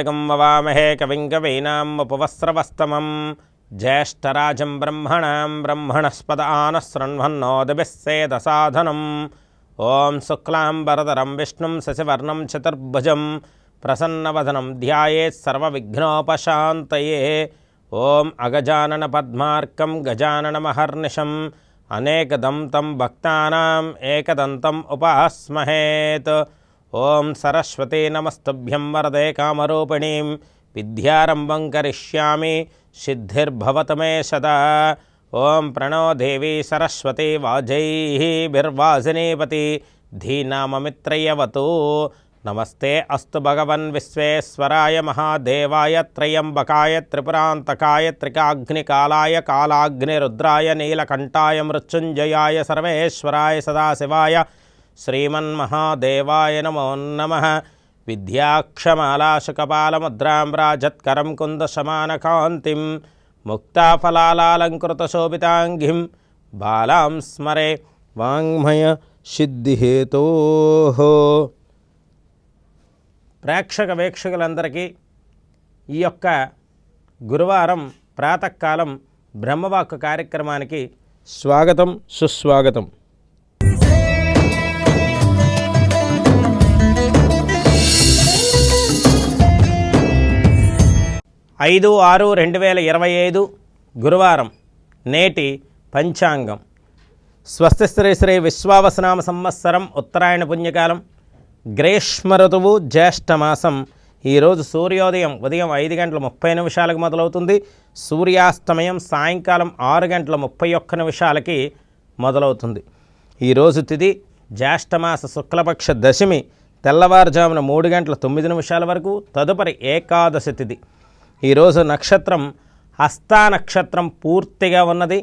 గణానాహన్త్వా గణపతికం వవామహే కవిం కవీనాం ఉపవస్త్రవస్తమం జ్యేష్ఠరాజం బ్రహ్మణాం బ్రహ్మణస్పద ఆనశృణ్వన్నోదభిస్సేదసాధనం ఓం శుక్లాంబరధరం విష్ణుం శశివర్ణం చతుర్భుజం. ప్రసన్నవదనం ధ్యాయేత్ సర్వవిఘ్నోపశాంతయే. ఓం అగజానన పద్మార్కం గజాననమహర్నిశం అనేకదం తం భక్తానాం ఏకదంతం ఉపాస్మహేత్. ओं सरस्वते नमस्तभ्यं वरदे कामरूपिणीं विद्यारम्भं क्या सिद्धिर्भवत मे सदा। ओं प्रणो देवी सरस्वती वाजैर्वाजिनीपति धीनाममित्रयवतु। नमस्ते अस्त भगवन् विश्वेश्वराय महादेवाय त्रयंबकाय त्रिपुरांतकाय त्रिकाग्निकालाय कालाग्निरुद्राय नीलकण्ठाय मृत्युंजयाय सर्वेश्वराय सदाशिवाय శ్రీమన్మహాదేవాయ నమో నమ. విద్యాక్షమాలాశకపాలముద్రాంబ్రాజత్కరం కుందశమానకాంతిం ముక్తాఫలాలంకృతశోభితాంగిం బాలాం స్మరే వాంగ్మయ సిద్ధిహేతో. ప్రేక్షక వీక్షకులందరికీ ఈ యొక్క గురువారం ప్రాతకాలం బ్రహ్మవాక్కు కార్యక్రమానికి స్వాగతం సుస్వాగతం. ఐదు ఆరు రెండు వేల ఇరవై ఐదు గురువారం నేటి పంచాంగం. స్వస్తి శ్రీ శ్రీ విశ్వావసనామ సంవత్సరం ఉత్తరాయణ పుణ్యకాలం. గ్రీష్మ ఋతువు జ్యేష్ఠమాసం ఈరోజు సూర్యోదయం ఉదయం ఐదు గంటల ముప్పై నిమిషాలకు మొదలవుతుంది. సూర్యాస్తమయం సాయంకాలం ఆరు గంటల ముప్పై ఒక్క నిమిషాలకి మొదలవుతుంది. ఈరోజు తిథి జ్యేష్ఠమాస శుక్లపక్ష దశమి తెల్లవారుజామున మూడు గంటల తొమ్మిది నిమిషాల వరకు తదుపరి ఏకాదశి తిథి ఈరోజు నక్షత్రం హస్తా నక్షత్రం పూర్తిగా ఉన్నది.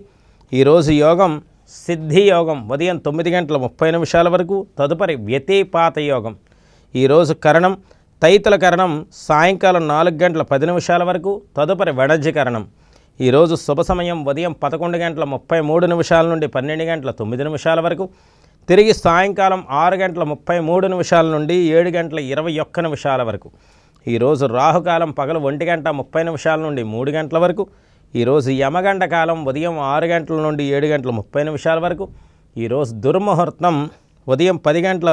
ఈరోజు యోగం సిద్ధి యోగం ఉదయం తొమ్మిది గంటల ముప్పై నిమిషాల వరకు తదుపరి వ్యతిపాత యోగం. ఈరోజు కరణం తైతుల కరణం సాయంకాలం నాలుగు గంటల పది నిమిషాల వరకు తదుపరి వడజ్జి కరణం. ఈరోజు శుభ సమయం ఉదయం పదకొండు గంటల ముప్పై మూడు నిమిషాల నుండి పన్నెండు గంటల తొమ్మిది నిమిషాల వరకు తిరిగి సాయంకాలం ఆరు గంటల ముప్పై మూడు నిమిషాల నుండి ఏడు గంటల ఇరవై ఒక్క నిమిషాల వరకు. ఈరోజు రాహుకాలం పగలు ఒంటి గంట ముప్పై నిమిషాల నుండి మూడు గంటల వరకు ఈరోజు యమగండ కాలం ఉదయం ఆరు గంటల నుండి ఏడు గంటల ముప్పై నిమిషాల వరకు ఈరోజు దుర్ముహూర్తం ఉదయం పది గంటల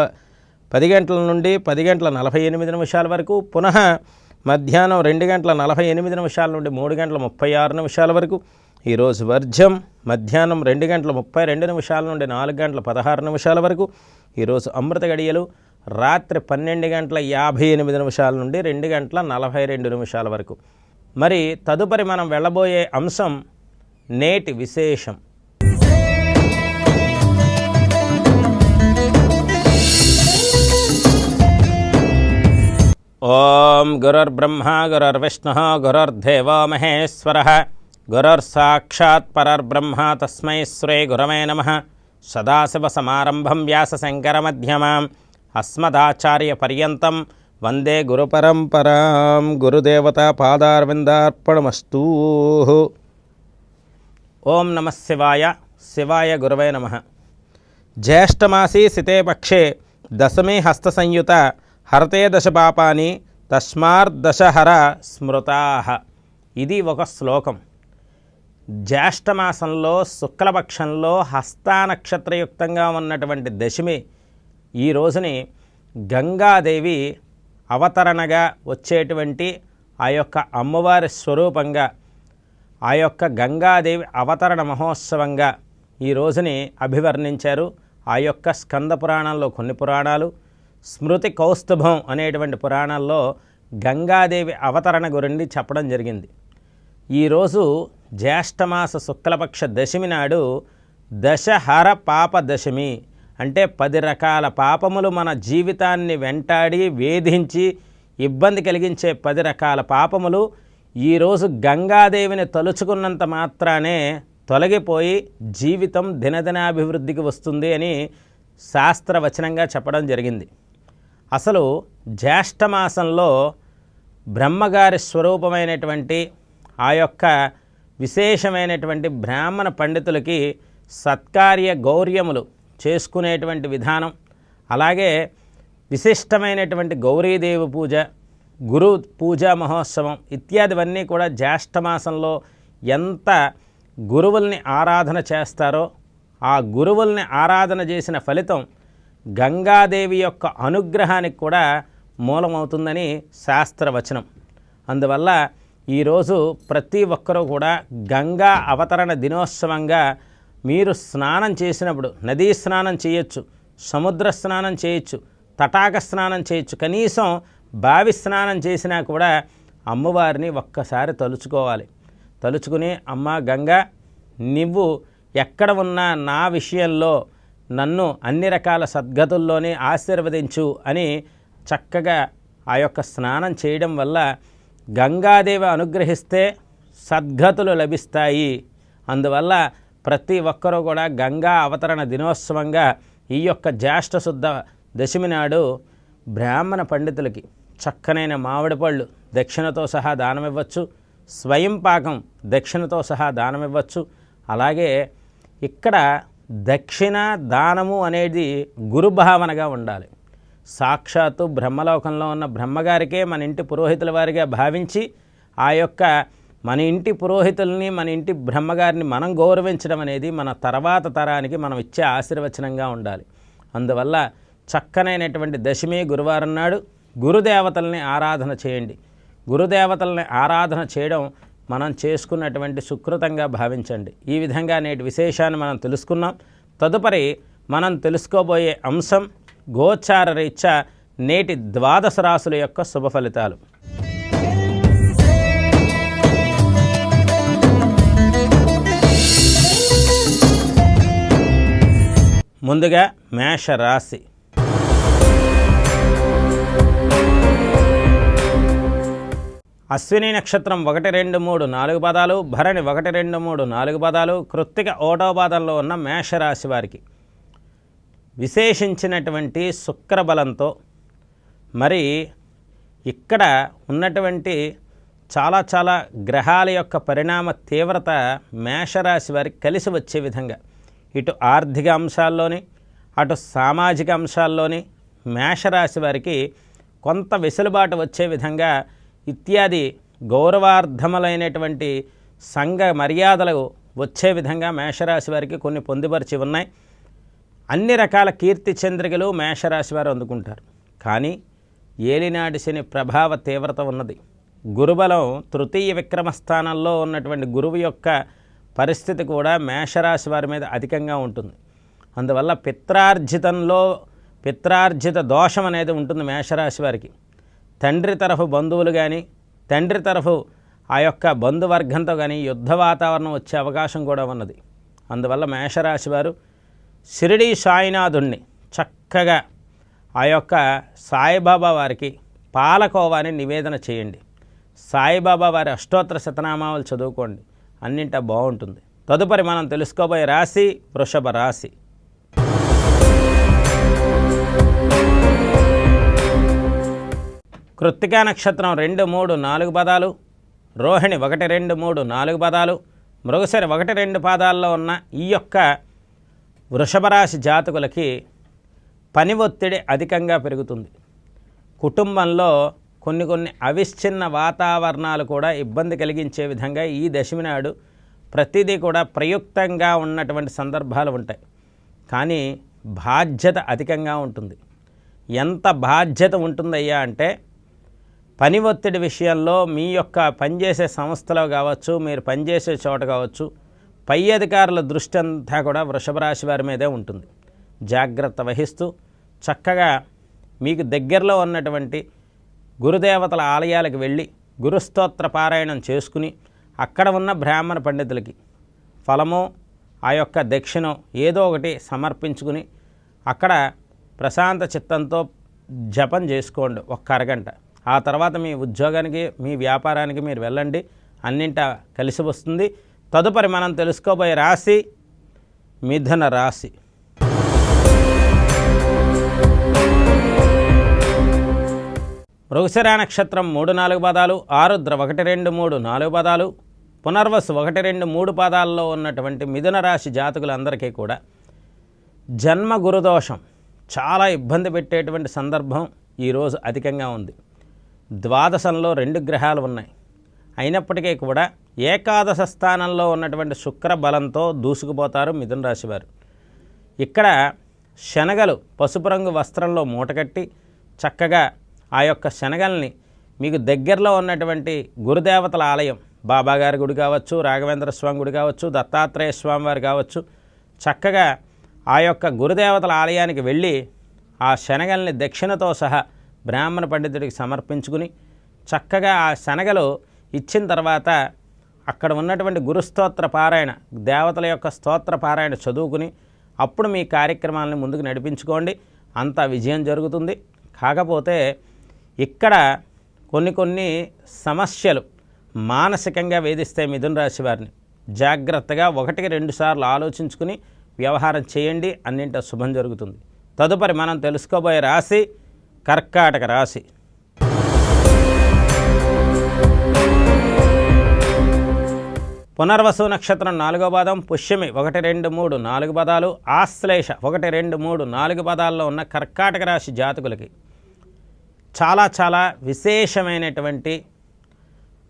పది గంటల నుండి పది గంటల నలభై ఎనిమిది నిమిషాల వరకు పునః మధ్యాహ్నం రెండు గంటల నలభై ఎనిమిది నిమిషాల నుండి మూడు గంటల ముప్పై ఆరు నిమిషాల వరకు ఈరోజు వర్జం మధ్యాహ్నం రెండు గంటల ముప్పై రెండు నిమిషాల నుండి నాలుగు గంటల పదహారు నిమిషాల వరకు ఈరోజు అమృత గడియలు రాత్రి పన్నెండు గంటల యాభై ఎనిమిది నిమిషాల నుండి రెండు గంటల నలభై రెండు నిమిషాల వరకు. మరి తదుపరి మనం వెళ్ళబోయే అంశం నేటి విశేషం. ఓం గురుర్బ్రహ్మ గురుర్విష్ణు గురుర్దేవో మహేశ్వర. గురుర్సాక్షాత్ పరర్బ్రహ్మ తస్మై శ్రీ గురవే నమ. సదాశివసమారంభం వ్యాసశంకరమధ్యమాం అస్మదాచార్యపర్యంతం వందే గురుపరంపరాం గురుదేవత పాదార్విందార్పణమస్తూ. ఓం నమ శివాయ. శివాయ గురవే నమ. జ్యేష్ఠమాసీ సితే పక్షే దశమే హస్తసంయుత హరతే దశ పాపాని తస్మార్దశహర స్మృతా. ఇది ఒక శ్లోకం. జ్యేష్ఠమాసంలో శుక్లపక్షంలో హస్తా నక్షత్రయుక్తంగా ఉన్నటువంటి దశమి ఈ రోజుని గంగాదేవి అవతరణగా వచ్చేటువంటి ఆ యొక్క అమ్మవారి స్వరూపంగా ఆ యొక్క గంగాదేవి అవతరణ మహోత్సవంగా ఈ రోజుని అభివర్ణించారు. ఆ యొక్క స్కంద పురాణాల్లో కొన్ని పురాణాలు స్మృతి కౌస్తుభం అనేటువంటి పురాణాల్లో గంగాదేవి అవతరణ గురించి చెప్పడం జరిగింది. ఈరోజు జ్యేష్ఠమాస శుక్లపక్ష దశమి నాడు దశహర పాప దశమి అంటే పది రకాల పాపములు మన జీవితాన్ని వెంటాడి వేధించి ఇబ్బంది కలిగించే పది రకాల పాపములు ఈరోజు గంగాదేవిని తలుచుకున్నంత మాత్రానే తొలగిపోయి జీవితం దినదినాభివృద్ధికి వస్తుంది అని శాస్త్రవచనంగా చెప్పడం జరిగింది. అసలు జ్యేష్ఠమాసంలో బ్రహ్మగారి స్వరూపమైనటువంటి ఆ యొక్క విశేషమైనటువంటి బ్రాహ్మణ పండితులకి సత్కార్య గౌర్యములు చేసుకునేటువంటి విధానం. అలాగే విశిష్టమైనటువంటి గౌరీదేవి పూజ గురు పూజా మహోత్సవం ఇత్యాదివన్నీ కూడా జ్యేష్ఠమాసంలో ఎంత గురువుల్ని ఆరాధన చేస్తారో ఆ గురువుల్ని ఆరాధన చేసిన ఫలితం గంగాదేవి యొక్క అనుగ్రహానికి కూడా మూలమవుతుందని శాస్త్రవచనం. అందువల్ల ఈరోజు ప్రతి ఒక్కరూ కూడా గంగా అవతరణ దినోత్సవంగా మీరు స్నానం చేసినప్పుడు నదీ స్నానం చేయొచ్చు సముద్ర స్నానం చేయొచ్చు తటాక స్నానం చేయొచ్చు. కనీసం బావి స్నానం చేసినా కూడా అమ్మవారిని ఒక్కసారి తలుచుకోవాలి. తలుచుకుని అమ్మ గంగా నువ్వు ఎక్కడ ఉన్నా నా విషయంలో నన్ను అన్ని రకాల సద్గతుల్లోనే ఆశీర్వదించు అని చక్కగా ఆ యొక్క స్నానం చేయడం వల్ల గంగాదేవి అనుగ్రహిస్తే సద్గతులు లభిస్తాయి. అందువల్ల ప్రతి ఒక్కరూ కూడా గంగా అవతరణ దినోత్సవంగా ఈ యొక్క జ్యేష్ఠ శుద్ధ దశమి నాడు బ్రాహ్మణ పండితులకి చక్కనైన మామిడి పళ్ళు దక్షిణతో సహా దానం ఇవ్వచ్చు స్వయం పాకం దక్షిణతో సహా దానం ఇవ్వచ్చు. అలాగే ఇక్కడ దక్షిణ దానము అనేది గురుభావనగా ఉండాలి. సాక్షాత్తు బ్రహ్మలోకంలో ఉన్న బ్రహ్మగారికే మన ఇంటి పురోహితుల వారిగా భావించి ఆ యొక్క మన ఇంటి పురోహితుల్ని మన ఇంటి బ్రహ్మగారిని మనం గౌరవించడం అనేది మన తర్వాత తరానికి మనం ఇచ్చే ఆశీర్వచనంగా ఉండాలి. అందువల్ల చక్కనైనటువంటి దశమి గురువారం నాడు గురుదేవతల్ని ఆరాధన చేయండి. గురుదేవతల్ని ఆరాధన చేయడం మనం చేసుకున్నటువంటి సుకృతంగా భావించండి. ఈ విధంగా నేటి విశేషాన్ని మనం తెలుసుకున్నాం. తదుపరి మనం తెలుసుకోబోయే అంశం గోచార రీత్యా నేటి ద్వాదశ రాశుల యొక్క శుభ ఫలితాలు. ముందుగా మేషరాశి. అశ్విని నక్షత్రం ఒకటి రెండు మూడు నాలుగు పదాలు భరణి ఒకటి రెండు మూడు నాలుగు పదాలు కృత్తిక ఓటో పాదంలో ఉన్న మేషరాశి వారికి. విశేషించినటువంటి శుక్రబలంతో మరి ఇక్కడ ఉన్నటువంటి చాలా చాలా గ్రహాల యొక్క పరిణామ తీవ్రత మేషరాశి వారికి కలిసి వచ్చే విధంగా. ఇటు ఆర్థిక అంశాల్లోని అటు సామాజిక అంశాల్లోని మేషరాశి వారికి కొంత వెసులుబాటు వచ్చే విధంగా ఇత్యాది గౌరవార్థములైనటువంటి సంఘ మర్యాదలు వచ్చే విధంగా మేషరాశి వారికి కొన్ని పొందుపరిచి ఉన్నాయి. అన్ని రకాల కీర్తి చంద్రికలు మేషరాశి వారు అందుకుంటారు. కానీ ఏలినాటి శని ప్రభావ తీవ్రత ఉన్నది. గురుబలం తృతీయ విక్రమ స్థానంలో ఉన్నటువంటి గురువు యొక్క పరిస్థితి కూడా మేషరాశి వారి మీద అధికంగా ఉంటుంది. అందువల్ల పిత్రార్జితంలో పిత్రార్జిత దోషం అనేది ఉంటుంది మేషరాశి వారికి. తండ్రి తరఫు బంధువులు కానీ తండ్రి తరఫు ఆ యొక్క బంధువర్గంతో కానీ యుద్ధ వాతావరణం వచ్చే అవకాశం కూడా ఉన్నది. అందువల్ల మేషరాశి వారు షిరిడి సాయినాథుణ్ణి చక్కగా ఆ యొక్క సాయిబాబా వారికి పాలకోవాని నివేదన చేయండి. సాయిబాబా వారి అష్టోత్తర శతనామాలు చదువుకోండి. అన్నింటా బాగుంటుంది. తదుపరి మనం తెలుసుకోబోయే రాశి వృషభ రాశి. కృత్తికా నక్షత్రం రెండు మూడు నాలుగు పదాలు. రోహిణి ఒకటి రెండు మూడు నాలుగు పదాలు. మృగశిర ఒకటి రెండు పాదాల్లో ఉన్న ఈ యొక్క వృషభ రాశి జాతకులకి పని ఒత్తిడి అధికంగా పెరుగుతుంది. కుటుంబంలో కొన్ని కొన్ని అవిచ్ఛిన్న వాతావరణాలు కూడా ఇబ్బంది కలిగించే విధంగా ఈ దశమి నాడు ప్రతిదీ కూడా ప్రయుక్తంగా ఉన్నటువంటి సందర్భాలు ఉంటాయి. కానీ బాధ్యత అధికంగా ఉంటుంది. ఎంత బాధ్యత ఉంటుందయ్యా అంటే పని ఒత్తిడి విషయంలో మీ యొక్క పనిచేసే సంస్థలో కావచ్చు మీరు పనిచేసే చోట కావచ్చు పై అధికారుల దృష్టి అంతా కూడా వృషభ రాశి వారి మీదే ఉంటుంది. జాగ్రత్త వహిస్తూ చక్కగా మీకు దగ్గరలో ఉన్నటువంటి గురుదేవతల ఆలయాలకు వెళ్ళి గురుస్తోత్ర పారాయణం చేసుకుని అక్కడ ఉన్న బ్రాహ్మణ పండితులకి ఫలము ఆ యొక్క దక్షిణం ఏదో ఒకటి సమర్పించుకుని అక్కడ ప్రశాంత చిత్తంతో జపం చేసుకోండి ఒక్క అరగంట. ఆ తర్వాత మీ ఉద్యోగానికి మీ వ్యాపారానికి మీరు వెళ్ళండి. అన్నింట కలిసి వస్తుంది. తదుపరి మనం తెలుసుకోబోయే రాశి మిథున రాశి. మృగశిర నక్షత్రం మూడు నాలుగు పదాలు ఆరుద్ర ఒకటి రెండు మూడు నాలుగు పదాలు పునర్వసు ఒకటి రెండు మూడు పాదాల్లో ఉన్నటువంటి మిథున రాశి జాతకులందరికీ కూడా జన్మ గురుదోషం చాలా ఇబ్బంది పెట్టేటువంటి సందర్భం ఈరోజు అధికంగా ఉంది. ద్వాదశంలో రెండు గ్రహాలు ఉన్నాయి. అయినప్పటికీ కూడా ఏకాదశ స్థానంలో ఉన్నటువంటి శుక్ర బలంతో దూసుకుపోతారు మిథున రాశి వారు. ఇక్కడ శనగలు పసుపు రంగు వస్త్రంలో మూటకట్టి చక్కగా ఆ యొక్క శనగల్ని మీకు దగ్గరలో ఉన్నటువంటి గురుదేవతల ఆలయం బాబాగారి గుడి కావచ్చు రాఘవేంద్ర స్వామి గుడి కావచ్చు దత్తాత్రేయ స్వామి వారు కావచ్చు చక్కగా ఆ యొక్క గురుదేవతల ఆలయానికి వెళ్ళి ఆ శనగల్ని దక్షిణతో సహా బ్రాహ్మణ పండితుడికి సమర్పించుకుని చక్కగా ఆ శనగలు ఇచ్చిన తర్వాత అక్కడ ఉన్నటువంటి గురుస్తోత్ర పారాయణ దేవతల యొక్క స్తోత్ర పారాయణ చదువుకుని అప్పుడు మీ కార్యక్రమాలను ముందుకు నడిపించుకోండి. అంత విజయం జరుగుతుంది. కాకపోతే ఇక్కడ కొన్ని కొన్ని సమస్యలు మానసికంగా వేధిస్తే మిథున రాశి వారిని. జాగ్రత్తగా ఒకటికి రెండు సార్లు ఆలోచించుకుని వ్యవహారం చేయండి అన్నింట శుభం జరుగుతుంది. తదుపరి మనం తెలుసుకోబోయే రాశి కర్కాటక రాశి. పునర్వసు నక్షత్రం నాలుగో పాదం పుష్యమి ఒకటి రెండు మూడు నాలుగు పదాలు ఆశ్లేష ఒకటి రెండు మూడు నాలుగు పదాల్లో ఉన్న కర్కాటక రాశి జాతకులకి. చాలా చాలా విశేషమైనటువంటి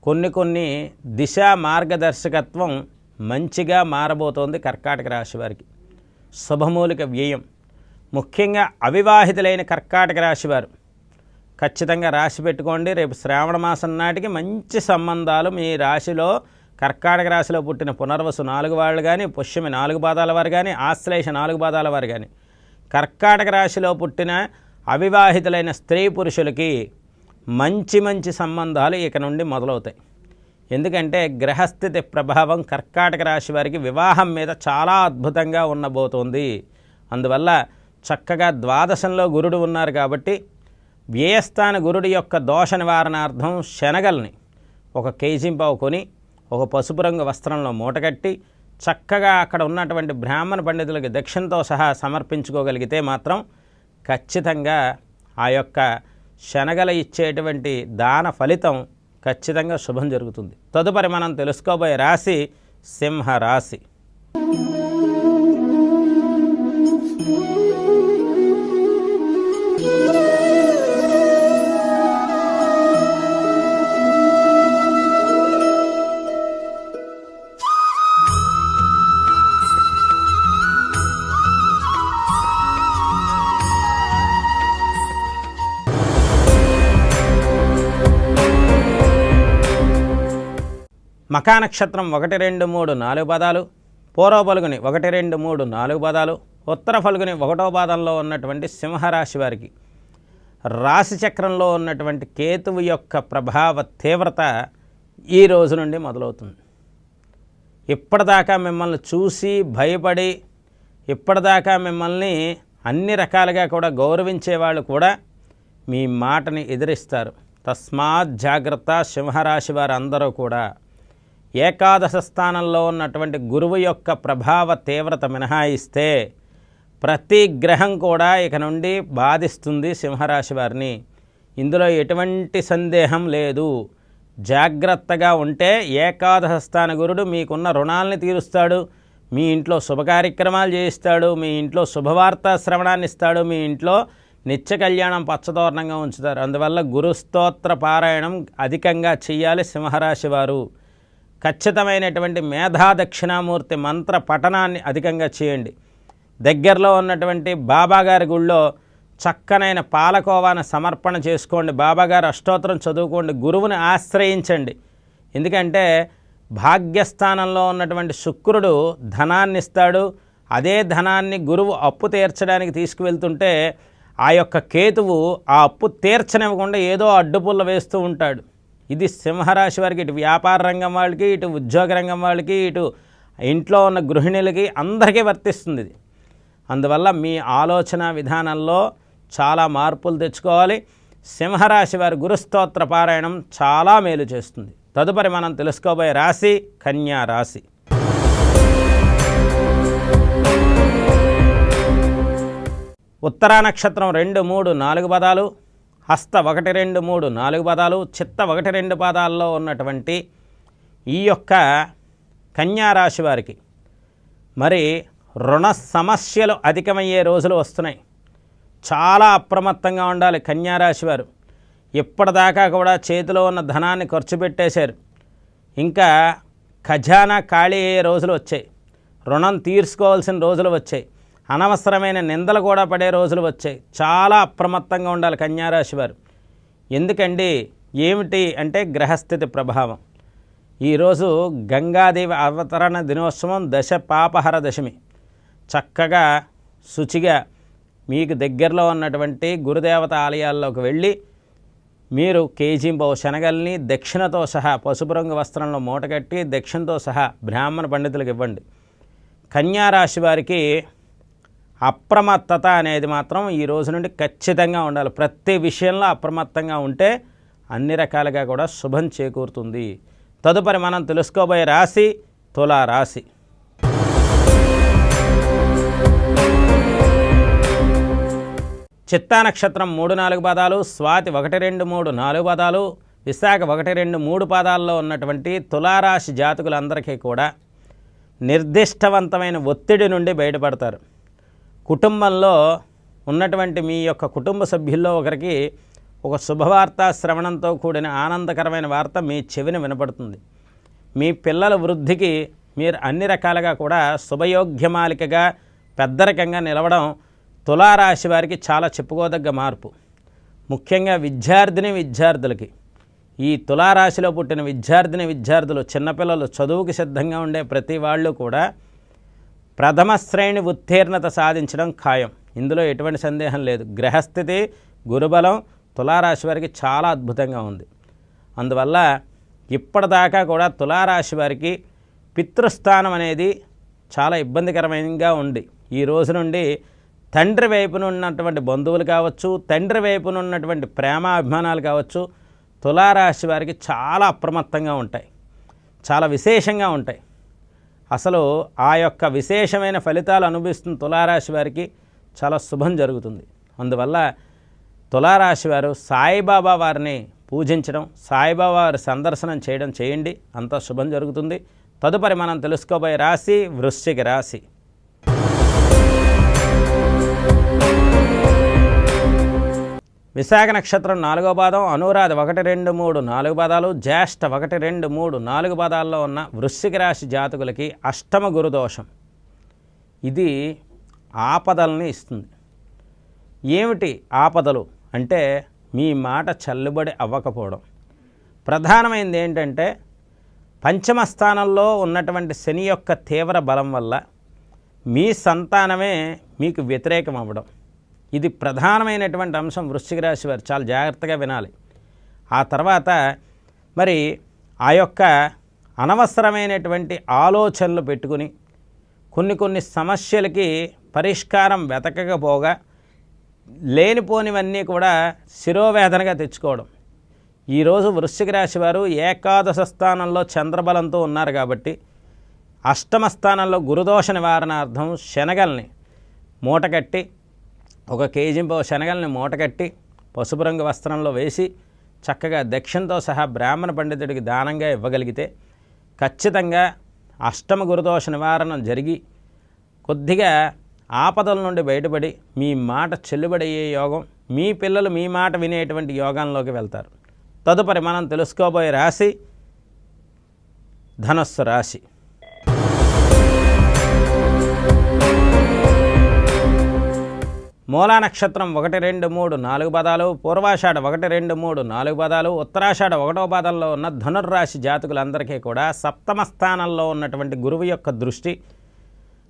కొన్ని కొన్ని దిశ మార్గదర్శకత్వం మంచిగా మారబోతోంది కర్కాటక రాశి వారికి. శుభమూలిక వ్యయం. ముఖ్యంగా అవివాహితులైన కర్కాటక రాశి వారు. ఖచ్చితంగా రాశి పెట్టుకోండి. రేపు శ్రావణ మాసం నాటికి మంచి సంబంధాలు మీ రాశిలో కర్కాటక రాశిలో పుట్టిన పునర్వసు నాలుగు వాళ్ళు కానీ పుష్యమి నాలుగు పాదాల వారు కానీ ఆశ్లేష నాలుగు పాదాల వారు కానీ కర్కాటక రాశిలో పుట్టిన అవివాహితులైన స్త్రీ పురుషులకి మంచి మంచి సంబంధాలు ఇక నుండి మొదలవుతాయి. ఎందుకంటే గ్రహస్థితి ప్రభావం కర్కాటక రాశి వారికి వివాహం మీద చాలా అద్భుతంగా ఉండబోతోంది. అందువల్ల చక్కగా ద్వాదశంలో గురుడు ఉన్నారు కాబట్టి వ్యయస్థాన గురుడి యొక్క దోష నివారణార్థం శనగల్ని ఒక కేజీ పావు కొని ఒక పసుపు రంగు వస్త్రంలో మూటగట్టి చక్కగా అక్కడ ఉన్నటువంటి బ్రాహ్మణ పండితులకి దక్షిణతో సహా సమర్పించుకోగలిగితే మాత్రం ఖచ్చితంగా ఆ యొక్క శనగల ఇచ్చేటువంటి దాన ఫలితం ఖచ్చితంగా శుభం జరుగుతుంది. తదుపరి మనం తెలుసుకోబోయే రాశి సింహ మకా నక్షత్రం ఒకటి రెండు మూడు నాలుగు పదాలు పూర్వ పలుగుని ఒకటి రెండు మూడు నాలుగు పదాలు ఉత్తర ఫలుగుని ఒకటో పాదంలో ఉన్నటువంటి సింహరాశి వారికి. రాశి చక్రంలో ఉన్నటువంటి కేతువు యొక్క ప్రభావ తీవ్రత ఈ రోజు నుండి మొదలవుతుంది. ఇప్పటిదాకా మిమ్మల్ని చూసి భయపడి ఇప్పటిదాకా మిమ్మల్ని అన్ని రకాలుగా కూడా గౌరవించే వాళ్ళు కూడా మీ మాటని ఎదిరిస్తారు. తస్మాత్ జాగ్రత్త సింహరాశి వారు అందరూ కూడా. ఏకాదశ స్థానంలో ఉన్నటువంటి గురువు యొక్క ప్రభావ తీవ్రత మినహాయిస్తే ప్రతి గ్రహం కూడా ఇక నుండి బాధిస్తుంది సింహరాశి వారిని. ఇందులో ఎటువంటి సందేహం లేదు. జాగ్రత్తగా ఉంటే ఏకాదశ స్థాన గురుడు మీకున్న రుణాలని తీరుస్తాడు. మీ ఇంట్లో శుభకార్యక్రమాలు చేయిస్తాడు. మీ ఇంట్లో శుభవార్త శ్రవణాన్ని ఇస్తాడు. మీ ఇంట్లో నిత్య కళ్యాణం పచ్చదోరణంగా ఉంచుతారు. అందువల్ల గురుస్తోత్ర పారాయణం అధికంగా చేయాలి సింహరాశి వారు. ఖచ్చితమైనటువంటి మేధా దక్షిణామూర్తి మంత్ర పఠనాన్ని అధికంగా చేయండి. దగ్గరలో ఉన్నటువంటి బాబాగారి గుళ్ళో చక్కనైన పాలకోవాను సమర్పణ చేసుకోండి. బాబాగారు అష్టోత్తరం చదువుకోండి. గురువుని ఆశ్రయించండి. ఎందుకంటే భాగ్యస్థానంలో ఉన్నటువంటి శుక్రుడు ధనాన్ని ఇస్తాడు. అదే ధనాన్ని గురువు అప్పు తీర్చడానికి తీసుకువెళ్తుంటే ఆ యొక్క కేతువు ఆ అప్పు తీర్చనివ్వకుండా ఏదో అడ్డుపుల్ల వేస్తూ ఉంటాడు. ఇది సింహరాశి వారికి ఇటు వ్యాపార రంగం వాళ్ళకి ఇటు ఉద్యోగ రంగం వాళ్ళకి ఇటు ఇంట్లో ఉన్న గృహిణులకి అందరికీ వర్తిస్తుంది ఇది. అందువల్ల మీ ఆలోచన విధానంలో చాలా మార్పులు తెచ్చుకోవాలి. సింహరాశి వారి గురుస్తోత్ర పారాయణం చాలా మేలు చేస్తుంది. తదుపరి మనం తెలుసుకోబోయే రాశి కన్యా రాశి. ఉత్తరా నక్షత్రం రెండు మూడు నాలుగు పదాలు. హస్త ఒకటి రెండు మూడు నాలుగు పదాలు చిత్త ఒకటి రెండు పాదాల్లో ఉన్నటువంటి ఈ యొక్క కన్యారాశి వారికి మరి రుణ సమస్యలు అధికమయ్యే రోజులు వస్తున్నాయి. చాలా అప్రమత్తంగా ఉండాలి కన్యారాశి వారు. ఇప్పటిదాకా కూడా చేతిలో ఉన్న ధనాన్ని ఖర్చు పెట్టేశారు. ఇంకా ఖజానా ఖాళీ అయ్యే రోజులు వచ్చాయి. రుణం తీర్చుకోవాల్సిన రోజులు వచ్చాయి. అనవసరమైన నిందలు కూడా పడే రోజులు వచ్చాయి. చాలా అప్రమత్తంగా ఉండాలి కన్యారాశి వారు. ఎందుకండి? ఏమిటి అంటే గ్రహస్థితి ప్రభావం. ఈరోజు గంగాదేవి అవతరణ దినోత్సవం దశ పాపహర దశమి. చక్కగా శుచిగా మీకు దగ్గరలో ఉన్నటువంటి గురుదేవత ఆలయాల్లోకి వెళ్ళి మీరు కేజీ పావు శనగల్ని దక్షిణతో సహా పసుపు రంగు వస్త్రంలో మూటగట్టి దక్షిణతో సహా బ్రాహ్మణ పండితులకు ఇవ్వండి. కన్యారాశి వారికి అప్రమత్తత అనేది మాత్రం ఈ రోజు నుండి ఖచ్చితంగా ఉండాలి. ప్రతి విషయంలో అప్రమత్తంగా ఉంటే అన్ని రకాలుగా కూడా శుభం చేకూరుతుంది. తదుపరి మనం తెలుసుకోబోయే రాశి తులా రాశి చిత్తా నక్షత్రం మూడు నాలుగు పాదాలు స్వాతి ఒకటి రెండు మూడు నాలుగు పాదాలు విశాఖ ఒకటి రెండు మూడు పాదాల్లో ఉన్నటువంటి తులారాశి జాతకులందరికీ కూడా నిర్దిష్టవంతమైన ఒత్తిడి నుండి బయటపడతారు. కుటుంబంలో ఉన్నటువంటి మీ యొక్క కుటుంబ సభ్యుల్లో ఒకరికి ఒక శుభవార్త శ్రవణంతో కూడిన ఆనందకరమైన వార్త మీ చెవిన వినపడుతుంది. మీ పిల్లల వృద్ధికి మీరు అన్ని రకాలుగా కూడా శుభయోగ్యమాలికగా పెద్దరకంగా నిలవడం తులారాశి వారికి చాలా చెప్పుకోదగ్గ మార్పు. ముఖ్యంగా విద్యార్థిని విద్యార్థులకి. ఈ తులారాశిలో పుట్టిన విద్యార్థిని విద్యార్థులు చిన్నపిల్లలు చదువుకి సిద్ధంగా ఉండే ప్రతి వాళ్ళు కూడా ప్రథమ శ్రేణి ఉత్తీర్ణత సాధించడం ఖాయం. ఇందులో ఎటువంటి సందేహం లేదు. గ్రహస్థితి గురుబలం తులారాశి వారికి చాలా అద్భుతంగా ఉంది. అందువల్ల ఇప్పటిదాకా కూడా తులారాశి వారికి పితృస్థానం అనేది చాలా ఇబ్బందికరమైనగా ఉంది. ఈ రోజు నుండి తండ్రి వైపున ఉన్నటువంటి బంధువులు కావచ్చు తండ్రి వైపున ఉన్నటువంటి ప్రేమ అభిమానాలు కావచ్చు తులారాశి వారికి చాలా అప్రమత్తంగా ఉంటాయి. చాలా విశేషంగా ఉంటాయి. అసలు ఆ యొక్క విశేషమైన ఫలితాలు అనుభవిస్తున్న తులారాశి వారికి చాలా శుభం జరుగుతుంది. అందువల్ల తులారాశి వారు సాయిబాబా వారిని పూజించడం సాయిబాబా వారి సందర్శనం చేయడం చేయండి. అంత శుభం జరుగుతుంది. తదుపరి మనం తెలుసుకోబోయే రాశి వృశ్చిక రాశి. విశాఖ నక్షత్రం నాలుగో పాదం అనురాధ ఒకటి రెండు మూడు నాలుగు పాదాలు జ్యేష్ఠ ఒకటి రెండు మూడు నాలుగు పాదాల్లో ఉన్న వృశ్చిక రాశి జాతకులకి అష్టమ గురుదోషం ఇది ఆపదల్ని ఇస్తుంది. ఏమిటి ఆపదలు? అంటే మీ మాట చల్లుబడి అవ్వకపోవడం. ప్రధానమైనది ఏంటంటే పంచమ స్థానంలో ఉన్నటువంటి శని యొక్క తీవ్ర బలం వల్ల మీ సంతానమే మీకు వ్యతిరేకం అవ్వడం ఇది ప్రధానమైనటువంటి అంశం వృశ్చిక రాశి వారు. చాలా జాగ్రత్తగా వినాలి. ఆ తర్వాత మరి ఆ యొక్క అనవసరమైనటువంటి ఆలోచనలు పెట్టుకుని కొన్ని కొన్ని సమస్యలకి పరిష్కారం వెతకకపోగా లేనిపోనివన్నీ కూడా శిరోవేదనగా తెచ్చుకోవడం. ఈరోజు వృశ్చిక రాశి వారు ఏకాదశ స్థానంలో చంద్రబలంతో ఉన్నారు కాబట్టి అష్టమ స్థానంలో గురుదోష నివారణార్థం శనగల్ని మూటకట్టి ఒక కేజీ శనగల్ని మూటకట్టి పసుపు రంగు వస్త్రంలో వేసి చక్కగా దక్షిణతో సహా బ్రాహ్మణ పండితుడికి దానంగా ఇవ్వగలిగితే ఖచ్చితంగా అష్టమ గురుదోష నివారణ జరిగి కొద్దిగా ఆపదల నుండి బయటపడి మీ మాట చెల్లుబడయ్యే యోగం మీ పిల్లలు మీ మాట వినేటువంటి యోగంలోకి వెళ్తారు. తదుపరి మనం తెలుసుకోబోయే రాశి ధనస్సు రాశి. మూలా నక్షత్రం ఒకటి రెండు మూడు నాలుగు పదాలు పూర్వాషాఢ ఒకటి రెండు మూడు నాలుగు పదాలు ఉత్తరాషాఢ ఒకటో పదంలో ఉన్న ధనుర్రాశి జాతకులందరికీ కూడా సప్తమ స్థానంలో ఉన్నటువంటి గురువు యొక్క దృష్టి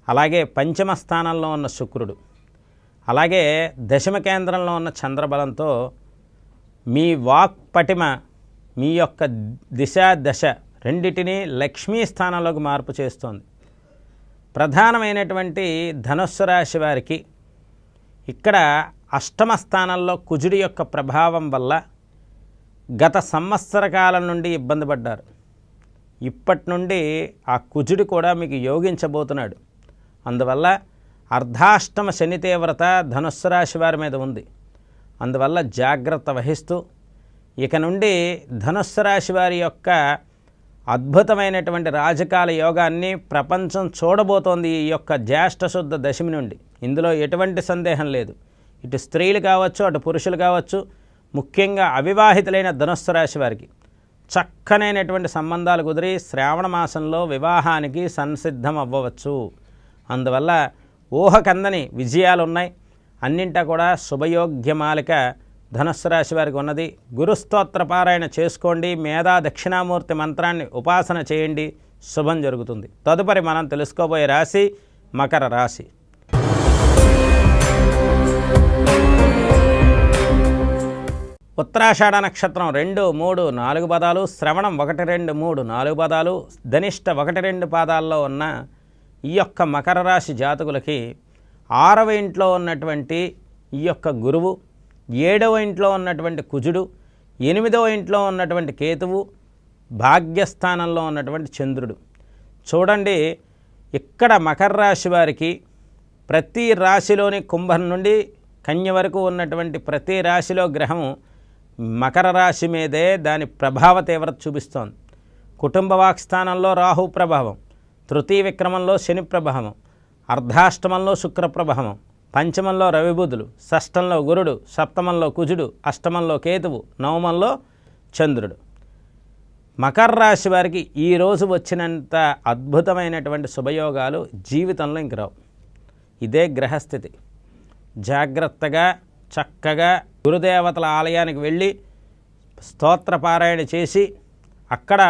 అలాగే పంచమ స్థానంలో ఉన్న శుక్రుడు అలాగే దశమ కేంద్రంలో ఉన్న చంద్రబలంతో మీ వాక్ పటిమ మీ యొక్క దిశ దశ రెండిటిని లక్ష్మీ స్థానంలోకి మార్పు చేస్తోంది. ప్రధానమైనటువంటి ధనుస్సు రాశి వారికి ఇక్కడ అష్టమ స్థానంలో కుజుడి యొక్క ప్రభావం వల్ల గత సంవత్సర కాలం నుండి ఇబ్బంది పడ్డారు. ఇప్పటి నుండి ఆ కుజుడు కూడా మీకు యోగించబోతున్నాడు. అందువల్ల అర్ధాష్టమ శని తీవ్రత ధనుస్సు రాశి వారి మీద ఉంది. అందువల్ల జాగ్రత్త వహిస్తూ ఇక నుండి ధనుస్సు రాశి వారి యొక్క అద్భుతమైనటువంటి రాజకాల యోగాన్ని ప్రపంచం చూడబోతోంది ఈ యొక్క జ్యేష్ఠశుద్ధ దశమి నుండి. ఇందులో ఎటువంటి సందేహం లేదు. ఇటు స్త్రీలు కావచ్చు అటు పురుషులు కావచ్చు ముఖ్యంగా అవివాహితులైన ధనుస్సు రాశి వారికి చక్కనైనటువంటి సంబంధాలు కుదిరి శ్రావణ మాసంలో వివాహానికి సంసిద్ధం అవ్వవచ్చు అందువల్ల ఊహకందని విజయాలు ఉన్నాయి అన్నింటా కూడా శుభయోగ్యమాలిక ధనుస్సు రాశి వారికి ఉన్నది. గురుస్తోత్ర పారాయణ చేసుకోండి. మేధా దక్షిణామూర్తి మంత్రాన్ని ఉపాసన చేయండి. శుభం జరుగుతుంది. తదుపరి మనం తెలుసుకోబోయే రాశి మకర రాశి. ఉత్తరాషాఢ నక్షత్రం రెండు మూడు నాలుగు పదాలు శ్రవణం ఒకటి రెండు మూడు నాలుగు పదాలు ధనిష్ట ఒకటి రెండు పాదాల్లో ఉన్న ఈ యొక్క మకర రాశి జాతకులకి ఆరవ ఇంట్లో ఉన్నటువంటి ఈ యొక్క గురువు ఏడవ ఇంట్లో ఉన్నటువంటి కుజుడు ఎనిమిదవ ఇంట్లో ఉన్నటువంటి కేతువు భాగ్యస్థానంలో ఉన్నటువంటి చంద్రుడు. చూడండి ఇక్కడ మకర రాశి వారికి ప్రతి రాశిలోని కుంభం నుండి కన్య వరకు ఉన్నటువంటి ప్రతి రాశిలో గ్రహము మకర రాశి మీదే దాని ప్రభావ తీవ్రత చూపిస్తోంది. కుటుంబ వాక్స్థానంలో రాహు ప్రభావం తృతీయ విక్రమంలో శని ప్రభావం అర్ధాష్టమంలో శుక్ర ప్రభావం పంచమంలో రవిబుధులు షష్టంలో గురుడు సప్తమంలో కుజుడు అష్టమంలో కేతువు నవమంలో చంద్రుడు. మకర రాశి వారికి ఈరోజు వచ్చినంత అద్భుతమైనటువంటి శుభయోగాలు జీవితంలో ఇంక రావు. ఇదే గ్రహస్థితి. జాగ్రత్తగా చక్కగా గురుదేవతల ఆలయానికి వెళ్ళి స్తోత్రపారాయణ చేసి అక్కడ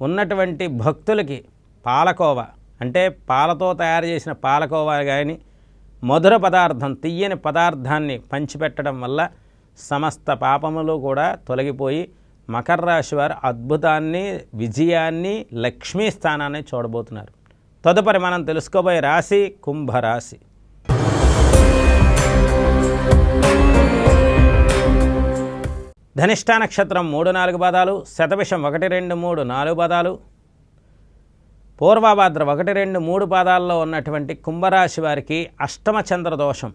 ఉన్నటువంటి భక్తులకి పాలకోవ అంటే పాలతో తయారు చేసిన పాలకోవ కానీ మధుర పదార్థం తీయని పదార్థాన్ని పంచిపెట్టడం వల్ల సమస్త పాపములు కూడా తొలగిపోయి మకర రాశి వారు అద్భుతాన్ని విజయాన్ని లక్ష్మీ స్థానాన్ని చూడబోతున్నారు. తదుపరి మనం తెలుసుకోబోయే రాశి కుంభరాశి. ధనిష్టా నక్షత్రం మూడు నాలుగు పదాలు శతభిషం ఒకటి రెండు మూడు నాలుగు పదాలు పూర్వభాద్ర ఒకటి రెండు మూడు పాదాల్లో ఉన్నటువంటి కుంభరాశి వారికి అష్టమ చంద్ర దోషం.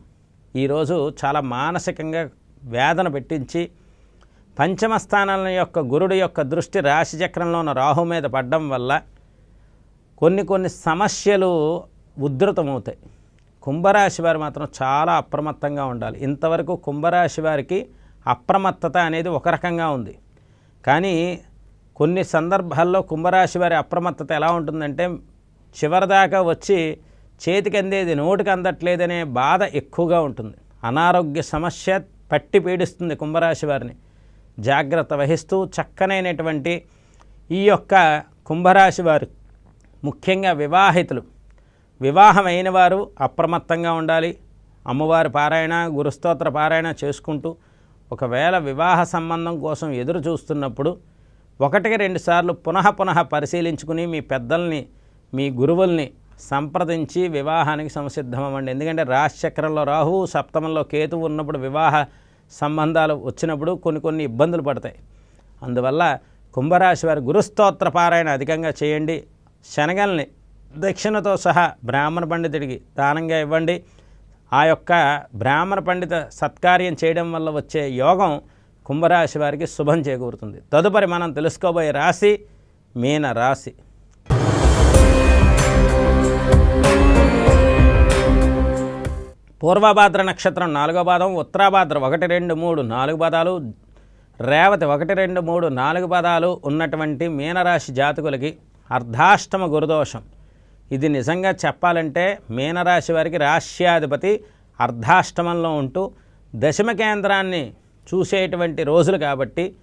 ఈరోజు చాలా మానసికంగా వేదన పెట్టించి పంచమ స్థానాల యొక్క గురుడు యొక్క దృష్టి రాశి చక్రంలో ఉన్న రాహు మీద పడడం వల్ల కొన్ని కొన్ని సమస్యలు ఉధృతమవుతాయి. కుంభరాశి వారు మాత్రం చాలా అప్రమత్తంగా ఉండాలి. ఇంతవరకు కుంభరాశి వారికి అప్రమత్తత అనేది ఒక రకంగా ఉంది. కానీ కొన్ని సందర్భాల్లో కుంభరాశి వారి అప్రమత్తత ఎలా ఉంటుందంటే చివరిదాకా వచ్చి చేతికి అందేది నోటికి అందట్లేదనే బాధ ఎక్కువగా ఉంటుంది. అనారోగ్య సమస్య పట్టి పీడిస్తుంది కుంభరాశి వారిని. జాగ్రత్త వహిస్తూ చక్కనైనటువంటి ఈ యొక్క కుంభరాశి వారు ముఖ్యంగా వివాహితులు. వివాహమైన వారు అప్రమత్తంగా ఉండాలి. అమ్మవారి పారాయణ గురుస్తోత్ర పారాయణ చేసుకుంటూ ఒకవేళ వివాహ సంబంధం కోసం ఎదురు చూస్తున్నప్పుడు ఒకటికి రెండుసార్లు పునః పునః పరిశీలించుకుని మీ పెద్దల్ని మీ గురువుల్ని సంప్రదించి వివాహానికి సంసిద్ధమండి ఎందుకంటే రాశిచక్రంలో రాహు సప్తమంలో కేతువు ఉన్నప్పుడు వివాహ సంబంధాలు వచ్చినప్పుడు కొన్ని కొన్ని ఇబ్బందులు పడతాయి. అందువల్ల కుంభరాశి వారి గురుస్తోత్ర పారాయణ అధికంగా చేయండి. శనగల్ని దక్షిణతో సహా బ్రాహ్మణ పండితుడికి దానంగా ఇవ్వండి. ఆ యొక్క బ్రాహ్మణ పండిత సత్కార్యం చేయడం వల్ల వచ్చే యోగం కుంభరాశి వారికి శుభం చేకూరుతుంది. తదుపరి మనం తెలుసుకోబోయే రాశి మీన రాశి. పూర్వభాద్ర నక్షత్రం నాలుగో పాదం ఉత్తరాభాద్ర ఒకటి రెండు మూడు నాలుగు పదాలు రేవతి ఒకటి రెండు మూడు నాలుగు పదాలు ఉన్నటువంటి మీనరాశి జాతకులకి అర్ధాష్టమ గురుదోషం. ఇది నిజంగా చెప్పాలంటే మీనరాశి వారికి రాశ్యాధిపతి అర్ధాష్టమంలో ఉంటూ దశమ కేంద్రాన్ని చూసేటువంటి రోజులు కాబట్టి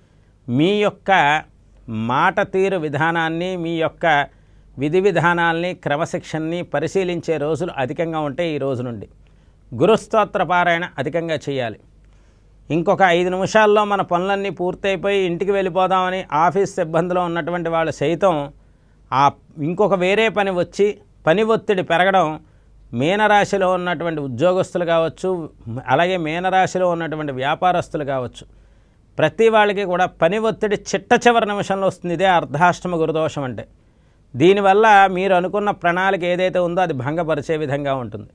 మీ యొక్క మాట తీరు విధానాన్ని మీ యొక్క విధి విధానాల్ని క్రమశిక్షణని పరిశీలించే రోజులు అధికంగా ఉంటాయి ఈ రోజు నుండి. గురుస్తోత్ర పారాయణ అధికంగా చేయాలి. ఇంకొక ఐదు నిమిషాల్లో మన పనులన్నీ పూర్తయిపోయి ఇంటికి వెళ్ళిపోదామని ఆఫీస్ సిబ్బందిలో ఉన్నటువంటి వాళ్ళు సైతం ఆ ఇంకొక వేరే పని వచ్చి పని ఒత్తిడి పెరగడం మీనరాశిలో ఉన్నటువంటి ఉద్యోగస్తులు కావచ్చు అలాగే మీనరాశిలో ఉన్నటువంటి వ్యాపారస్తులు కావచ్చు. ప్రతి వాళ్ళకి కూడా పని ఒత్తిడి చిట్ట చివరి నిమిషంలో వస్తుంది. ఇదే అర్ధాష్టమ గురుదోషం అంటే. దీనివల్ల మీరు అనుకున్న ప్రణాళిక ఏదైతే ఉందో అది భంగపరిచే విధంగా ఉంటుంది.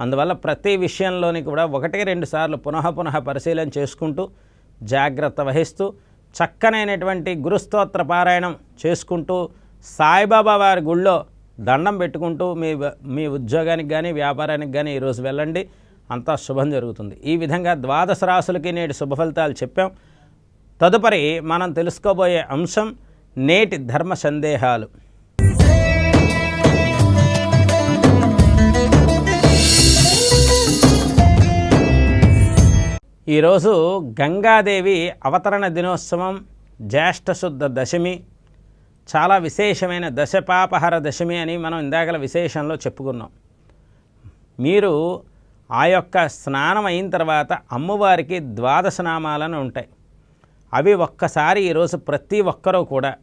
అందువల్ల ప్రతి విషయంలోని కూడా ఒకటి రెండు సార్లు పునః పునః పరిశీలన చేసుకుంటూ జాగ్రత్త వహిస్తూ చక్కనైనటువంటి గురుస్తోత్ర పారాయణం చేసుకుంటూ సాయిబాబా వారి గుళ్ళో దండం పెట్టుకుంటూ మీ మీ ఉద్యోగానికి కానీ వ్యాపారానికి కానీ ఈరోజు వెళ్ళండి. అంతా శుభం జరుగుతుంది. ఈ విధంగా ద్వాదశ రాసులకి నేటి శుభ ఫలితాలు చెప్పాం. తదుపరి మనం తెలుసుకోబోయే అంశం నేటి ధర్మ సందేహాలు. ఈరోజు గంగాదేవి అవతరణ దినోత్సవం జ్యేష్ఠ శుద్ధ దశమి చాలా విశేషమైన దశపాపహర దశమి అని మనం ఇందాకల విశేషంలో చెప్పుకున్నాం. మీరు ఆ యొక్క స్నానం అయిన తర్వాత అమ్మవారికి ద్వాదశ నామాలను ఉంటాయి. అవి ఒక్కసారి ఈరోజు ప్రతి ఒక్కరూ కూడా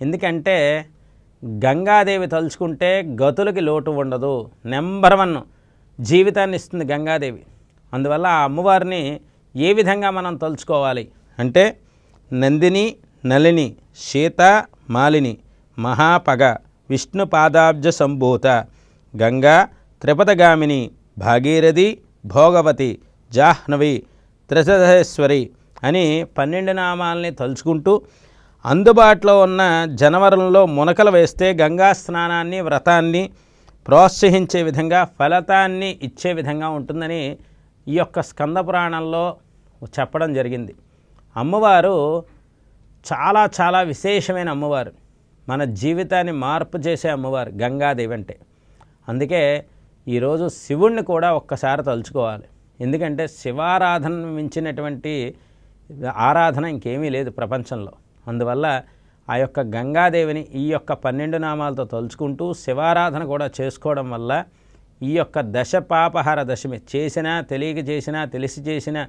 ఎందుకంటే గంగాదేవి తలుచుకుంటే గతులకి లోటు ఉండదు. నెంబర్ వన్ జీవితాన్ని ఇస్తుంది గంగాదేవి. అందువల్ల ఆ అమ్మవారిని ఏ విధంగా మనం తలుచుకోవాలి అంటే నందిని నలిని సీత మాలిని మహాపగ విష్ణు పాదాబ్జ సంభూత గంగా త్రిపదగామిని భాగీరథి భోగవతి జాహ్నవి త్రిశధేశ్వరి అని పన్నెండు నామాలని తలుచుకుంటూ అందుబాటులో ఉన్న జనవరంలో మునకలు వేస్తే గంగా స్నానాన్ని వ్రతాన్ని ప్రోత్సహించే విధంగా ఫలితాన్ని ఇచ్చే విధంగా ఉంటుందని ఈ యొక్క స్కంద పురాణంలో చెప్పడం జరిగింది. అమ్మవారు చాలా చాలా విశేషమైన అమ్మవారు. మన జీవితాన్ని మార్పు చేసే అమ్మవారు గంగాదేవి అంటే. అందుకే ఈరోజు శివుణ్ణి కూడా ఒక్కసారి తలుచుకోవాలి. ఎందుకంటే శివారాధన మించినటువంటి ఆరాధన ఇంకేమీ లేదు ప్రపంచంలో. అందువల్ల ఆ యొక్క గంగాదేవిని ఈ యొక్క పన్నెండు నామాలతో తలుచుకుంటూ శివారాధన కూడా చేసుకోవడం వల్ల ఈ యొక్క దశ పాపహార దశమి చేసినా తెలియక చేసినా తెలిసి చేసినా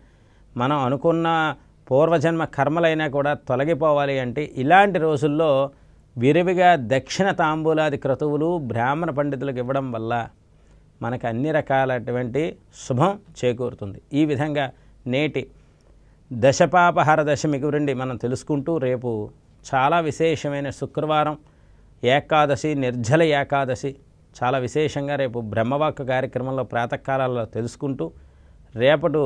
మనం అనుకున్న పూర్వజన్మ కర్మలైనా కూడా తొలగిపోవాలి అంటే ఇలాంటి రోజుల్లో విరివిగా దక్షిణ తాంబూలాది క్రతువులు బ్రాహ్మణ పండితులకు ఇవ్వడం వల్ల మనకు అన్ని రకాలటువంటి శుభం చేకూరుతుంది. ఈ విధంగా నేటి దశపాపహార దశమి గురించి మనం తెలుసుకుంటూ రేపు చాలా విశేషమైన శుక్రవారం ఏకాదశి నిర్జల ఏకాదశి చాలా విశేషంగా రేపు బ్రహ్మవాక్ కార్యక్రమంలో ప్రాతకాలలో తెలుసుకుంటూ రేపటి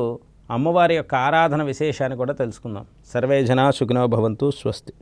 అమ్మవారి యొక్క ఆరాధన విశేషాన్ని కూడా తెలుసుకుందాం. సర్వే జనా సుఖినో భవంతు స్వస్తి.